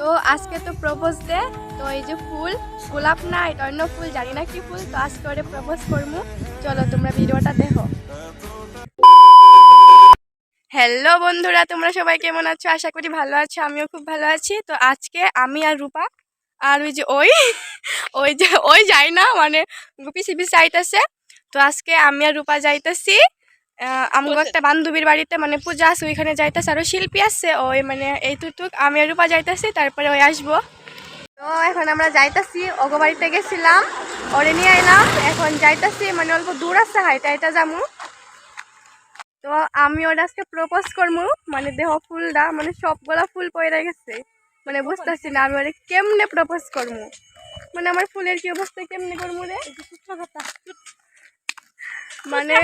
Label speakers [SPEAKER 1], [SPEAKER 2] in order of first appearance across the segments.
[SPEAKER 1] তো আজকে তো প্রপোজ দে তো এই যে ফুল, গোলাপ না, এটা অন্য ফুল, জানি না কি ফুল, তো আজকে ওরে প্রপোজ করব চলো, তোমরা ভিডিওটা দেখো। হ্যালো বন্ধুরা, তোমরা সবাই কেমন আছো? আশা করি ভালো আছো, আমিও খুব ভালো আছি। তো আজকে আমি আর রূপা, আর ওই যে ওই ওই যে, ওই যাই না মানে পিসি পিসি আইতেছে তো আজকে আমি আর রূপা যাইতেছি। আমগো একটা বান্ধবীর বাড়িতে মানে পূজা আছে ওইখানে যাইতেছে আরও শিল্পী আছে ওই মানে এই টুকটুক আমি রূপা যাইতেছি তারপরে ওই আসব। তো এখন আমরা যাইতাছি অগো বাড়িতে গেছিলাম ওরে নিয়ে এলাম এখন যাইতাছি মানে অল্প দূর আছে হাইটা এটা যামু। তো আমি ওর আজকে প্রপোজ করব মানে দেহ ফুলটা মানে সবগুলা ফুল পড়ে গেছে। মানে বুঝতেছি না আমি ওরে কেমনে প্রপোজ করব মানে আমার ফুলের কি অবস্থা কেমনে করব রে? মানে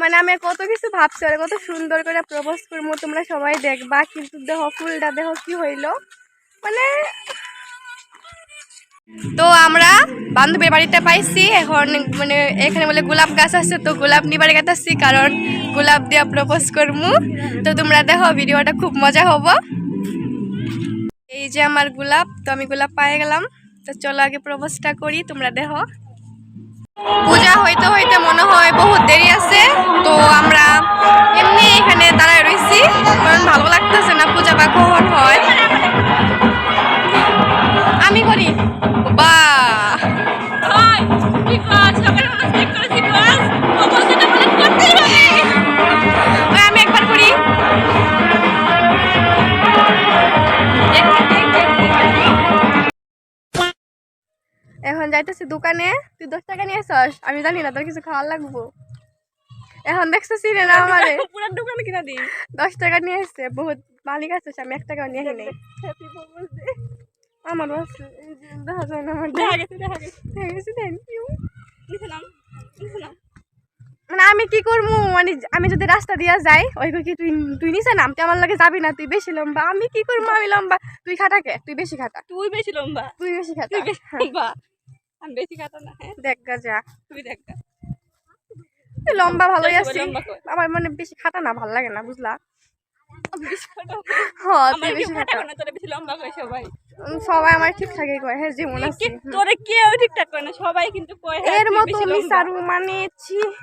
[SPEAKER 1] মানে আমি কত কিছু ভাবছি ওরে কত সুন্দর করে প্রপোজ করব, তোমরা সবাই দেখবা, কিন্তু দেহ ফুলটা দেহ কি হইল। মানে তো আমরা বান্ধবীর বাড়িতে পাইছি, এখন মানে এখানে বলে গোলাপ গাছ আছে, তো গোলাপ নিবার গেতেছি, কারণ গোলাপ দিয়া প্রপোজ করব। তো তোমরা দেখো, ভিডিওটা খুব মজা হব। এই যে আমার গোলাপ, তো আমি গোলাপ পায়ে গেলাম। তো চলো আগে প্রপোজটা করি, তোমরা দেখো। পূজা হইতে এখন দোকানে তুই দশ টাকা নিয়ে আসস? আমি জানি না তোর কিছু খাওয়ার লাগবো। এখন দেখতেছি রে না আমারে।
[SPEAKER 2] দোকানে কিনা দিই।
[SPEAKER 1] দশ টাকা নিয়ে এসছে বহুত মালিক আছে আমি এক টাকা নিয়ে নেই। দেখা যায় না আমার
[SPEAKER 2] দেখা গেছে দেখা গেছে।
[SPEAKER 1] দেখা গেছে থ্যাংক ইউ। মানে আমি কি করব? মানে আমি যদি রাস্তা দিয়া যাই ওই কি তুই তুই নিচে নামতে আমার লাগে যাবি না? তুই বেশি লম্বা। আমি কি করব? আমি লম্বা। তুই খাটাকে? তুই বেশি খাটা।
[SPEAKER 2] তুই বেশি লম্বা।
[SPEAKER 1] তুই বেশি খাটা।
[SPEAKER 2] তুই বেশি কাটা না হ্যাঁ।
[SPEAKER 1] দেখ গা যা
[SPEAKER 2] তুই দেখ
[SPEAKER 1] লম্বা ভালোই
[SPEAKER 2] কয়।
[SPEAKER 1] আমার মানে বেশি খাটা না ভালো লাগে না বুঝলা?
[SPEAKER 2] আমি বেশি কাটা
[SPEAKER 1] হ তুই
[SPEAKER 2] আমার কি
[SPEAKER 1] বেশি খাটা
[SPEAKER 2] কাটা না তোরা বেশি লম্বা করে সবাই।
[SPEAKER 1] আমার ঠিকঠাকই কয় হ্যাঁ যেমন আছে।
[SPEAKER 2] তোরে কেউ ঠিকঠাক করে না সবাই কিন্তু কয় হ্যাঁ,
[SPEAKER 1] এর মতো মিসারু মানে ছি
[SPEAKER 2] হয়ে।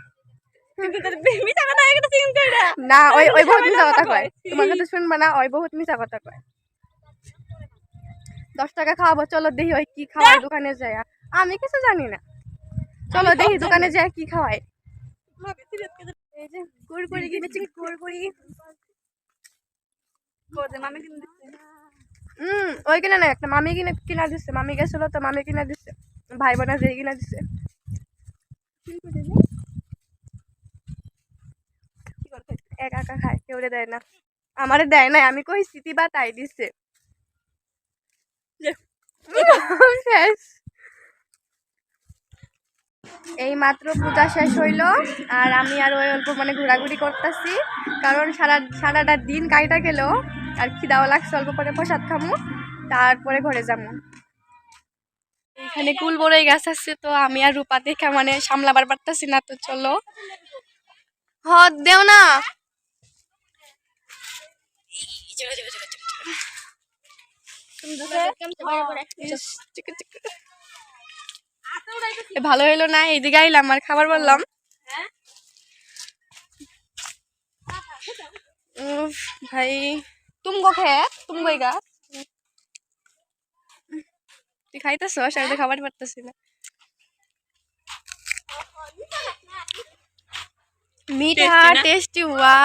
[SPEAKER 1] না ওই ওই বহুত
[SPEAKER 2] সবাই
[SPEAKER 1] কথা
[SPEAKER 2] কয়।
[SPEAKER 1] কয়। তোমার কথা শুনবা না ওই বহুত মিশা কথা কয়। দশ টাকা খাওয়াবো চলো দেখি ওই কি খাওয়াই দোকানে যায়। আমি কিছু জানি না। চলো দেখি দোকানে যায় কি খাওয়াই এই ওই কিনে ভাই কিনা একা খায় দেয় না। আমারে দেয় না আমি কই সিটি বা তাই দিচ্ছে শেষ। এই মাত্র পূজা শেষ হইল আর আমি আর ওই অল্প মানে ঘোরাঘুরি করতেছি কারণ সারা সারাটা দিন গাড়িটা গেল আর খিদাও লাগছে অল্প পরে প্রসাদ খামু তারপরে ঘরে যাব এখানে কুল বড়ই গাছ আছে তো আমি আর রূপা দেখে মানে সামলাবার পারতাছি না তো চলো হদ দেও না ভালো হইল না এইদিকে আইলাম আর খাবার বললাম। ভাই। তুমগো খেয়ে তুমগোই গা তুই খাইতেছো সাথে খাবার পারতেছি না।
[SPEAKER 2] মিঠা
[SPEAKER 1] টেস্টি ওয়া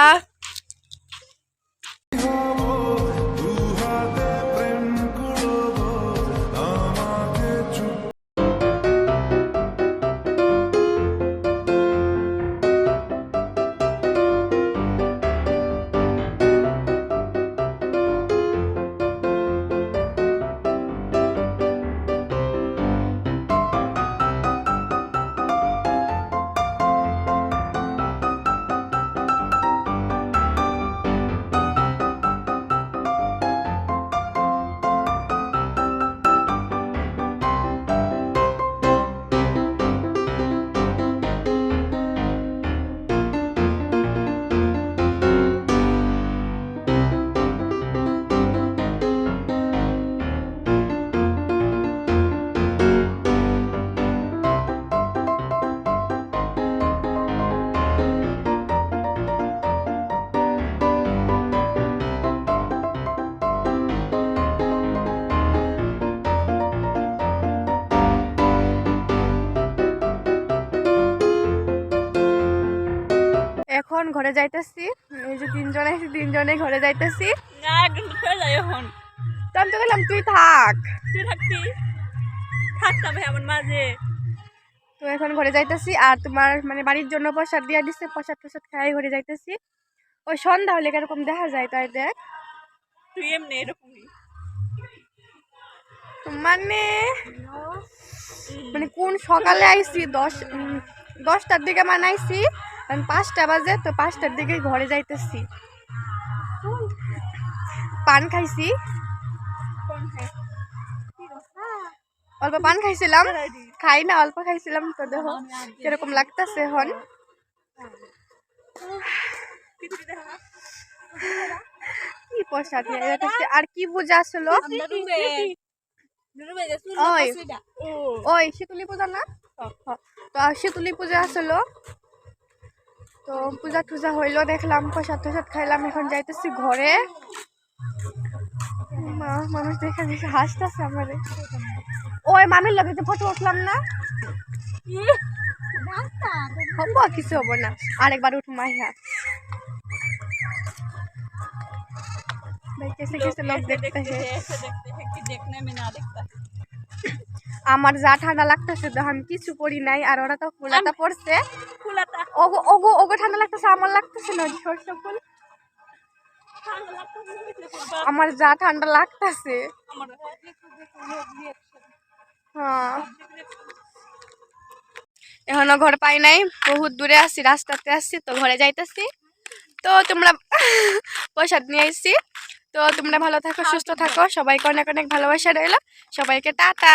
[SPEAKER 1] এখন ঘরে যাইতেছি। এই যে তিনজনে তিনজনে ঘরে যাইতেছি।
[SPEAKER 2] না একদম ফেলে যাই এখন।
[SPEAKER 1] তো আমি তো বললাম তুই থাক।
[SPEAKER 2] তুই থাকতে? হবে আমার মাঝে।
[SPEAKER 1] তো এখন ঘরে যাইতেছি আর তোমার মানে বাড়ির জন্য প্রসাদ দিয়ে দিচ্ছে প্রসাদ প্রসাদ খাই ঘরে যাইতেছি। ওই সন্ধ্যা হলে এরকম দেখা যায় তাই দেখ।
[SPEAKER 2] তুই এমনি এরকমই।
[SPEAKER 1] মানে মানে কোন সকালে আইছি? দশ দশটার দিকে মানে আইছি এখন পাঁচটা বাজে, তো পাঁচটার দিকে ঘরে যাইতেছি। পান খাইছি। অল্প পান খাইছিলাম। খাই না, অল্প খাইছিলাম তো দেখো কীরকম লাগতেছে এখন?
[SPEAKER 2] কিছু দেখা না
[SPEAKER 1] কি প্রসাদ আর কি পূজা আসলো? ওই। ওই, শীতলী পূজা না? তো, শীতলী পূজা আসলো। তো পূজা টুজা হইলো দেখলাম প্রসাদ টসাদ খাইলাম এখন যাইতেছি ঘরে মা মানুষ দেখে দেখে হাসতেছে আমারে ওই মামির লগে যে ফটো উঠলাম না হব কিছু হবো না আরেকবার উঠ মাইয়া कैसे कैसे लोग देखते हैं
[SPEAKER 2] ऐसे देखते हैं कि देखने में ना दिखता
[SPEAKER 1] আমার যা ঠান্ডা লাগতেছে তো আমি কিছু পরি নাই আর ওরা তো ফুলাটা পড়ছে
[SPEAKER 2] ফুলাটা
[SPEAKER 1] ওগো ওগো ওগো, ঠান্ডা লাগতেছে, আমার লাগতেছে না, সরষে ফুল। আমার যা ঠান্ডা লাগতেছে। হ্যাঁ। এখনও ঘর পাই নাই, বহুত দূরে আসি রাস্তাতে আসছি তো ঘরে যাইতেছি। তো তোমরা প্রসাদ নিয়ে আসছি তো তোমরা ভালো থাকো, সুস্থ থাকো, সবাইকে অনেক অনেক ভালোবাসা রইল। সবাইকে টাটা।